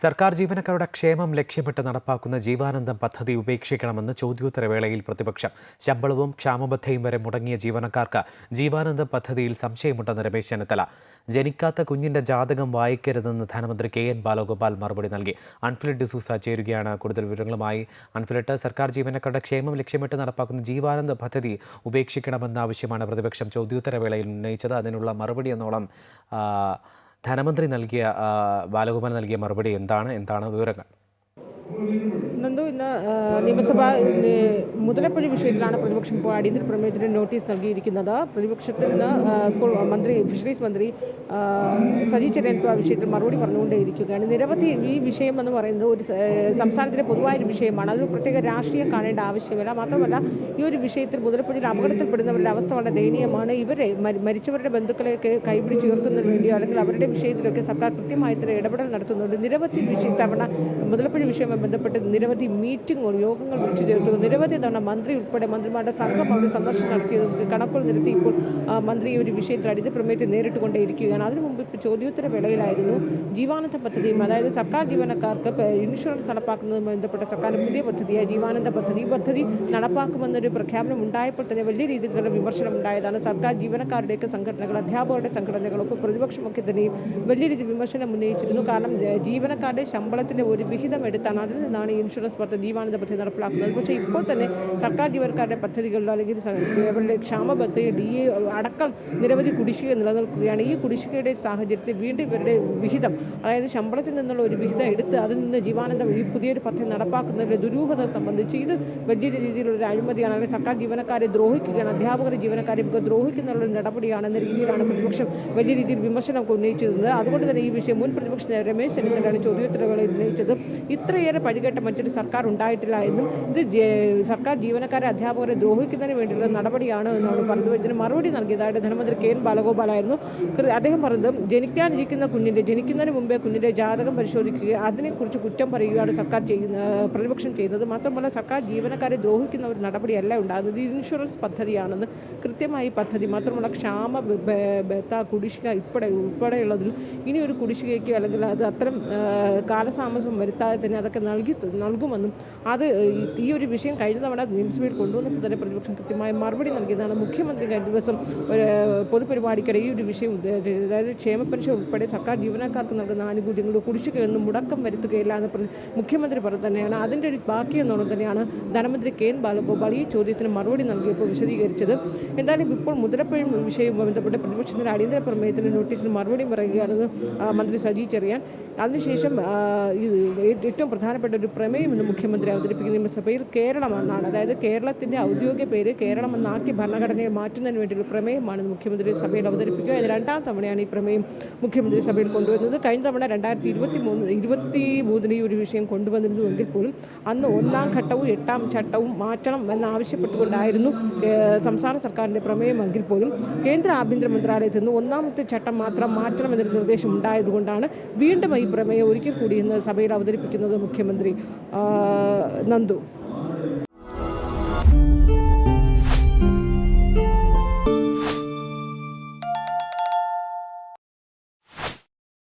സർക്കാർ ജീവനക്കാരുടെ ക്ഷേമം ലക്ഷ്യമിട്ട് നടപ്പാക്കുന്ന ജീവാനന്ദം പദ്ധതി ഉപേക്ഷിക്കണമെന്ന് ചോദ്യോത്തരവേളയിൽ പ്രതിപക്ഷം. ശമ്പളവും ക്ഷാമബദ്ധയും വരെ മുടങ്ങിയ ജീവനക്കാർക്ക് ജീവാനന്ദം പദ്ധതിയിൽ സംശയമുണ്ടെന്ന് രമേശ് ചെന്നിത്തല. ജനിക്കാത്ത കുഞ്ഞിന്റെ ജാതകം വായിക്കരുതെന്ന് ധനമന്ത്രി കെ എൻ ബാലഗോപാൽ മറുപടി നൽകി. അൺഫിലിറ്റ് ഡിസൂസ ചേരുകയാണ് കൂടുതൽ വിവരങ്ങളുമായി. അൺഫിലിറ്റ് സർക്കാർ ജീവനക്കാരുടെ ക്ഷേമം ലക്ഷ്യമിട്ട് നടപ്പാക്കുന്ന ജീവാനന്ദ പദ്ധതി ഉപേക്ഷിക്കണമെന്ന ആവശ്യമാണ് പ്രതിപക്ഷം ചോദ്യോത്തരവേളയിൽ ഉന്നയിച്ചത്. അതിനുള്ള മറുപടി എന്നോളം ധനമന്ത്രി നൽകിയ ബാലഗോപാൽ നൽകിയ മറുപടി എന്താണ്? എന്താണ് വിവരങ്ങൾ? നിയമസഭ മുതലപ്പുഴ വിഷയത്തിലാണ് പ്രതിപക്ഷം ഇപ്പോൾ അടിയന്തര പ്രമേയത്തിന് നോട്ടീസ് നൽകിയിരിക്കുന്നത്. പ്രതിപക്ഷത്തിൽ നിന്ന് ഇപ്പോൾ മന്ത്രി ഫിഷറീസ് മന്ത്രി സജി ചെറിയൻ ആ വിഷയത്തിൽ മറുപടി പറഞ്ഞുകൊണ്ടേയിരിക്കുകയാണ്. നിരവധി ഈ വിഷയം എന്ന് പറയുന്നത് ഒരു സംസ്ഥാനത്തിലെ പൊതുവായൊരു വിഷയമാണ്. അതൊരു പ്രത്യേക രാഷ്ട്രീയം കാണേണ്ട ആവശ്യമില്ല. മാത്രമല്ല ഈ ഒരു വിഷയത്തിൽ മുതലപ്പുഴയിൽ അപകടത്തിൽപ്പെടുന്നവരുടെ അവസ്ഥ വളരെ ദയനീയമാണ്. ഇവരെ മരി- മരിച്ചവരുടെ ബന്ധുക്കളെയൊക്കെ കൈപിടിച്ചുയർത്തുന്നതിന് വേണ്ടിയോ അല്ലെങ്കിൽ അവരുടെ വിഷയത്തിലൊക്കെ സർക്കാർ കൃത്യമായി ഇത്തരം ഇടപെടൽ നടത്തുന്നുണ്ട്. നിരവധി വിഷയ തവണ മുതലപ്പുഴ വിഷയവുമായി ബന്ധപ്പെട്ട് നിരവധി മീറ്റിങ്ങുകൾ യോഗങ്ങൾ വിളിച്ചു ചേർത്തു നിരവധി തവണ മന്ത്രി ഉൾപ്പെടെ മന്ത്രിമാരുടെ സംഘം അവിടെ സന്ദർശനം നടത്തിയത് കണക്കുകൾ നിരത്തി ഇപ്പോൾ മന്ത്രി ഒരു വിഷയത്തിൽ അടിയന്തര പ്രമേയത്തെ നേരിട്ട് കൊണ്ടേയിരിക്കുകയാണ് അതിനു മുമ്പ് ഇപ്പോൾ ചോദ്യോത്തര വേളയിലായിരുന്നു ജീവാനന്ദ പദ്ധതിയും അതായത് സർക്കാർ ജീവനക്കാർക്ക് ഇൻഷുറൻസ് നടപ്പാക്കുന്നതുമായി ബന്ധപ്പെട്ട സർക്കാരിന്റെ പുതിയ പദ്ധതിയായ ജീവാനന്ദ പദ്ധതി. ഈ പദ്ധതി നടപ്പാക്കുമെന്നൊരു പ്രഖ്യാപനം ഉണ്ടായപ്പോൾ തന്നെ വലിയ രീതിയിലുള്ള വിമർശനം ഉണ്ടായതാണ്. സർക്കാർ ജീവനക്കാരുടെയൊക്കെ സംഘടനകൾ അധ്യാപകരുടെ സംഘടനകൾ പ്രതിപക്ഷമൊക്കെ തന്നെയും വലിയ രീതിയിൽ വിമർശനം ഉന്നയിച്ചിരുന്നു. കാരണം ജീവനക്കാരുടെ ശമ്പളത്തിന്റെ ഒരു വിഹിതം എടുത്താണ് അതിൽ നിന്നാണ് ഇൻഷുറൻസ് പദ്ധതി ജീവാനന്ദ പദ്ധതി നടപ്പിലാക്കുന്നത്. പക്ഷേ ഇപ്പോൾ തന്നെ സർക്കാർ ജീവനക്കാരുടെ പദ്ധതികളിലോ അല്ലെങ്കിൽ അവരുടെ പദ്ധതി ഡി എ അടക്കം നിരവധി കുടിശ്ശിക നിലനിൽക്കുകയാണ്. ഈ കുടിശ്ശികയുടെ സാഹചര്യത്തിൽ വീണ്ടും ഇവരുടെ വിഹിതം അതായത് ശമ്പളത്തിൽ നിന്നുള്ള ഒരു വിഹിതം എടുത്ത് അതിൽ നിന്ന് ജീവാനന്ദം ഈ പുതിയൊരു പദ്ധതി നടപ്പാക്കുന്നതിന്റെ ദുരൂഹത സംബന്ധിച്ച് ഇത് വലിയ രീതിയിലുള്ള അഴിമതിയാണ്. അല്ലെങ്കിൽ സർക്കാർ ജീവനക്കാരെ ദ്രോഹിക്കുകയാണ് അധ്യാപകരെ ജീവനക്കാരെ ഒരു നടപടിയാണ് എന്ന രീതിയിലാണ് പ്രതിപക്ഷം വലിയ രീതിയിൽ വിമർശനം ഉന്നയിച്ചിരുന്നത്. അതുകൊണ്ട് തന്നെ ഈ വിഷയം മുൻ പ്രതിപക്ഷ രമേശ് ചെന്നിത്തലയാണ് ചോദ്യോത്തരവേളയിൽ ഉന്നയിച്ചത്. ഇത്രയേറെ പഴികേട്ട മറ്റൊരു സർക്കാർ ഉണ്ടായിട്ടില്ല എന്നും ഇത് സർക്കാർ ജീവനക്കാരെ അധ്യാപകരെ ദ്രോഹിക്കുന്നതിന് വേണ്ടിയുള്ള നടപടിയാണ് എന്നാണ് പറഞ്ഞത്. ഇതിന് മറുപടി നൽകിയതായിട്ട് ധനമന്ത്രി കെ എൻ ബാലഗോപാലായിരുന്നു അദ്ദേഹം പറഞ്ഞത് ജനിക്കാനിരിക്കുന്ന കുഞ്ഞിന്റെ ജനിക്കുന്നതിന് മുമ്പേ കുഞ്ഞിന്റെ ജാതകം പരിശോധിക്കുക അതിനെക്കുറിച്ച് കുറ്റം പറയുകയാണ് സർക്കാർ ചെയ്യുന്ന പ്രതിപക്ഷം ചെയ്യുന്നത്. മാത്രമല്ല സർക്കാർ ജീവനക്കാരെ ദ്രോഹിക്കുന്ന ഒരു നടപടിയല്ല ഉണ്ടാകുന്നത്. ഇൻഷുറൻസ് പദ്ധതിയാണെന്ന് കൃത്യമായി പദ്ധതി. മാത്രമല്ല ക്ഷാമ ബത്ത കുടിശ്ശിക ഇപ്പടെ ഉൾപ്പെടെയുള്ളതിൽ ഇനി ഒരു കുടിശ്ശികയ്ക്ക് അല്ലെങ്കിൽ അത് അത്തരം കാലതാമസം വരുത്താതെ തന്നെ അതൊക്കെ നൽകി നൽകുമെന്നും അത് ഈ- ഒരു വിഷയം കഴിഞ്ഞ തവണ നിയമസഭയിൽ കൊണ്ടുവന്നപ്പോൾ തന്നെ പ്രതിപക്ഷം കൃത്യമായ മറുപടി നൽകിയതാണ്. മുഖ്യമന്ത്രി കഴിഞ്ഞ ദിവസം ഒരു പൊതുപരിപാടിക്കിടെ ഈ ഒരു വിഷയം അതായത് ക്ഷേമ പെൻഷൻ ഉൾപ്പെടെ സർക്കാർ ജീവനക്കാർക്ക് നൽകുന്ന ആനുകൂല്യങ്ങൾ കുടിശ്ശികയൊന്നും മുടക്കം വരുത്തുകയില്ല എന്ന് മുഖ്യമന്ത്രി പറഞ്ഞു തന്നെയാണ്. അതിന്റെ ഒരു ബാക്കി എന്നുള്ളത് തന്നെയാണ് ധനമന്ത്രി കെ എൻ ബാലഗോപാൽ ഈ ചോദ്യത്തിന് മറുപടി നൽകിയപ്പോൾ വിശദീകരിച്ചത്. എന്തായാലും ഇപ്പോൾ മുതലപ്പഴം വിഷയവുമായി ബന്ധപ്പെട്ട് പ്രതിപക്ഷത്തിന്റെ അടിയന്തര പ്രമേയത്തിന്റെ നോട്ടീസിന് മറുപടി പറയുകയാണെന്ന് മന്ത്രി സജി ചെറിയാൻ. അതിനുശേഷം ഏറ്റവും പ്രധാനപ്പെട്ട ഒരു പ്രമേയം ഇന്ന് മുഖ്യമന്ത്രി അവതരിപ്പിക്കുന്ന നിയമസഭയിൽ കേരളം എന്നാണ് അതായത് കേരളത്തിന്റെ ഔദ്യോഗിക പേര് കേരളം എന്നാക്കി ഭരണഘടനയെ മാറ്റുന്നതിന് വേണ്ടിയുള്ള പ്രമേയമാണ് മുഖ്യമന്ത്രി സഭയിൽ അവതരിപ്പിക്കുക. ഇത് രണ്ടാം തവണയാണ് ഈ പ്രമേയം മുഖ്യമന്ത്രി സഭയിൽ കൊണ്ടുവരുന്നത്. കഴിഞ്ഞ തവണ രണ്ടായിരത്തി ഇരുപത്തി മൂന്ന് ഇരുപത്തി മൂന്നിന് ഈ ഒരു വിഷയം കൊണ്ടുവന്നിരുന്നുവെങ്കിൽ പോലും അന്ന് ഒന്നാം ഘട്ടവും എട്ടാം ചട്ടവും മാറ്റണം എന്നാവശ്യപ്പെട്ടുകൊണ്ടായിരുന്നു സംസ്ഥാന സർക്കാരിന്റെ പ്രമേയമെങ്കിൽ പോലും കേന്ദ്ര ആഭ്യന്തര മന്ത്രാലയത്തിൽ നിന്ന് ഒന്നാമത്തെ ചട്ടം മാത്രം മാറ്റണം എന്നൊരു നിർദ്ദേശം ഉണ്ടായതുകൊണ്ടാണ് വീണ്ടും ഈ പ്രമേയം ഒരിക്കൽ കൂടി ഇന്ന് സഭയിൽ അവതരിപ്പിക്കുന്നത് മുഖ്യമന്ത്രി. ആ, നന്ദു